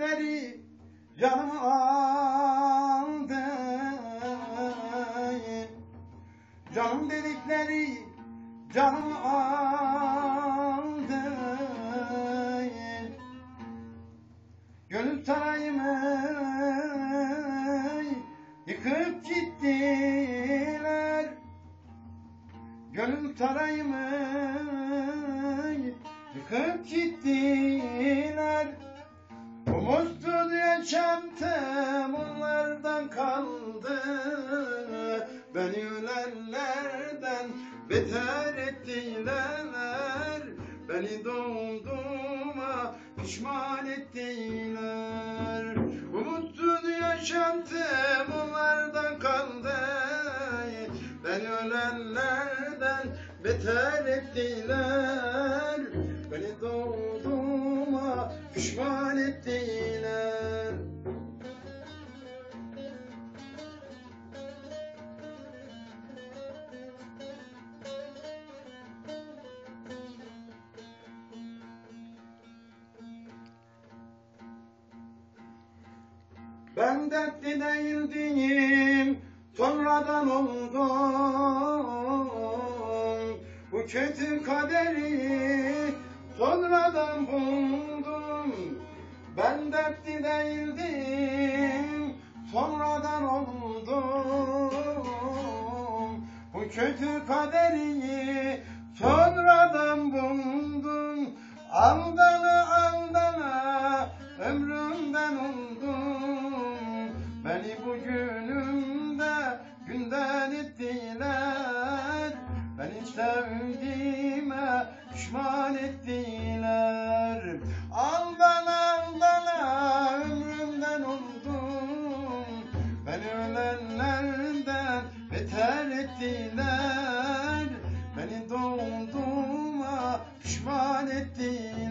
dedikleri canımı aldı. Canım dedikleri canımı aldı. Gönül sarayımı yıkıp gittiler. Gönül sarayımı Yaşantım onlardan kaldı. Beni ölenlerden beter ettiler. Beni doğduğuma pişman ettiler. Umutsuz yaşantım onlardan kaldı. Beni ölenlerden beter ettiler Ben dertli değildim, sonradan oldum. Bu kötü kaderi sonradan buldum. Ben dertli değildim, sonradan oldum. Bu kötü kaderi sonradan buldum. Aldana aldana ömrümden oldum. Beni bugünümde günden ettiler. Beni sevdiğime pişman ettiler. Aldana aldana ömrümden oldum. Beni ölenlerden beter ettiler. Beni doğduğuma pişman ettiler.